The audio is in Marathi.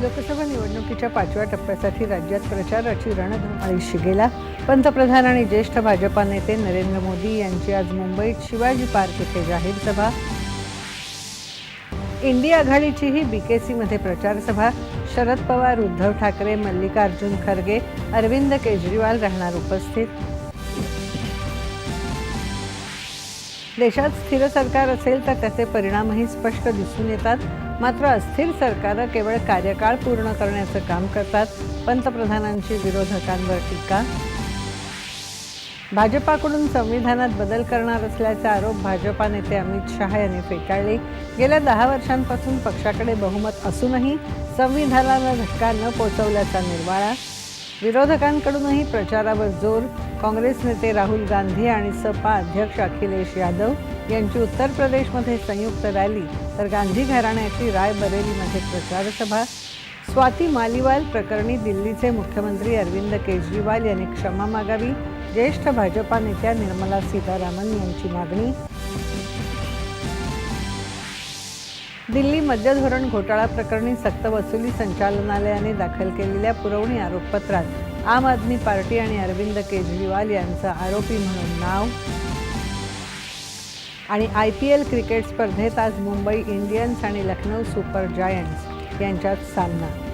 लोकसभा निवडणुकीच्या पाचव्या टप्प्यासाठी राज्यात प्रचाराची रणधुमाळी गेला पंतप्रधान आणि ज्येष्ठ भाजपा नेते नरेंद्र मोदी यांची आज मुंबईत शिवाजी पार्क येथे जाहीर सभा. इंडिया आघाडीचीही बीकेसीमध्ये प्रचारसभा शरद पवार उद्धव ठाकरे मल्लिकार्जुन खरगे अरविंद केजरीवाल राहणार उपस्थित. देशात स्थिर सरकार असेल तर त्याचे परिणामही स्पष्ट दिसून येतात. मात्र अस्थिर सरकारं केवळ कार्यकाळ पूर्ण करण्याचं काम करतात. पंतप्रधानांची विरोधकांवर टीका. भाजपाकडून संविधानात बदल करणार असल्याचा आरोप भाजपा नेते अमित शहा यांनी फेटाळले. गेल्या दहा वर्षांपासून पक्षाकडे बहुमत असूनही संविधानाला धक्का न पोचवल्याचा निर्वाळा. विरोधकांकडूनही प्रचारावर जोर. काँग्रेस नेते राहुल गांधी आणि सपा अध्यक्ष अखिलेश यादव यांची उत्तर प्रदेशमध्ये संयुक्त रॅली तर गांधी घराण्याची रायबरेलीमध्ये प्रचारसभा. स्वाती मालिवाल प्रकरणी दिल्लीचे मुख्यमंत्री अरविंद केजरीवाल यांनी क्षमा मागावी. ज्येष्ठ भाजपा नेत्या निर्मला सीतारामन यांची मागणी. दिल्ली मद्यधोरण घोटाळा प्रकरणी सक्तवसुली संचालनालयाने दाखल केलेल्या पुरवणी आरोपपत्रात आम आदमी पार्टी आणि अरविंद केजरीवाल यांचं आरोपी म्हणून नाव. आणि आय पी एल क्रिकेट स्पर्धेत आज मुंबई इंडियन्स आणि लखनौ सुपर जायंट्स यांच्यात सामना.